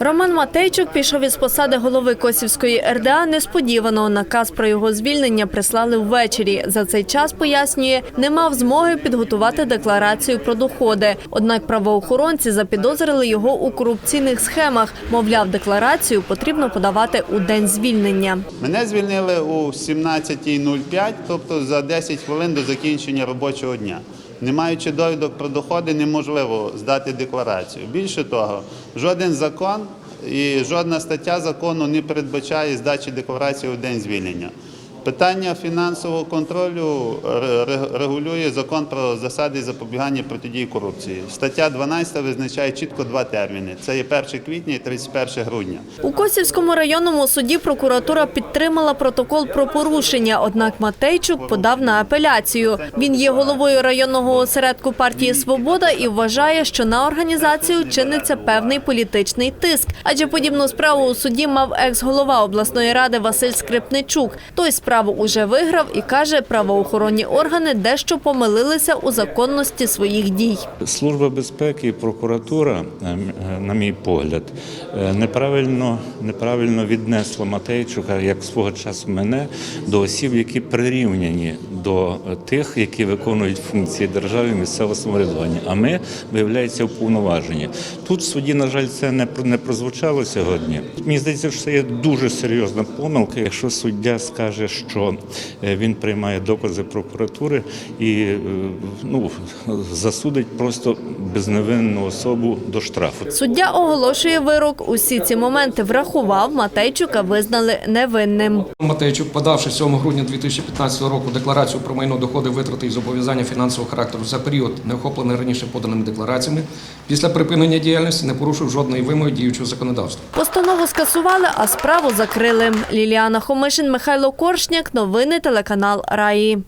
Роман Матейчук пішов із посади голови Косівської РДА несподівано. Наказ про його звільнення прислали ввечері. За цей час, пояснює, не мав змоги підготувати декларацію про доходи. Однак правоохоронці запідозрили його у корупційних схемах. Мовляв, декларацію потрібно подавати у день звільнення. Мене звільнили у 17.05, тобто за 10 хвилин до закінчення робочого дня. Не маючи довідок про доходи, неможливо здати декларацію. Більше того, жоден закон і жодна стаття закону не передбачає здачі декларації у день звільнення. Питання фінансового контролю ре- ре- регулює закон про засади запобігання протидії корупції. Стаття 12 визначає чітко два терміни: це є 1 квітня і 31 грудня. У Косівському районному суді прокуратура підтримала протокол про порушення, однак Матейчук подав на апеляцію. Він є головою районного осередку партії Свобода і вважає, що на організацію чиниться певний політичний тиск. Адже подібну справу у суді мав екс-голова обласної ради Василь Скрипничук. Той справу уже виграв і каже, правоохоронні органи дещо помилилися у законності своїх дій. Служба безпеки і прокуратура, е, на мій погляд, е, неправильно, неправильно віднесла Матейчука, як свого часу мене, до осіб, які прирівняні до тих, які виконують функції держави місцевого самоврядування. А ми, виявляється, уповноважені. Тут в суді, на жаль, це не прозвучало сьогодні. Мені здається, що це є дуже серйозна помилка, якщо суддя скаже, що е, він приймає докази прокуратури і е, ну, засудить просто безневинну особу до штрафу. Суддя оголошує вирок. Усі ці моменти врахував. Матейчука визнали невинним. Матейчук, подавши 7 грудня 2015 року декларацію про майно доходи, витрати і зобов'язання фінансового характеру за період, не охоплений раніше поданими деклараціями, після припинення діяльності не порушив жодної вимоги діючого законодавства. Постанову скасували, а справу закрили. Ліліана Хомишин, Михайло Коршняк. Новини телеканал Раї.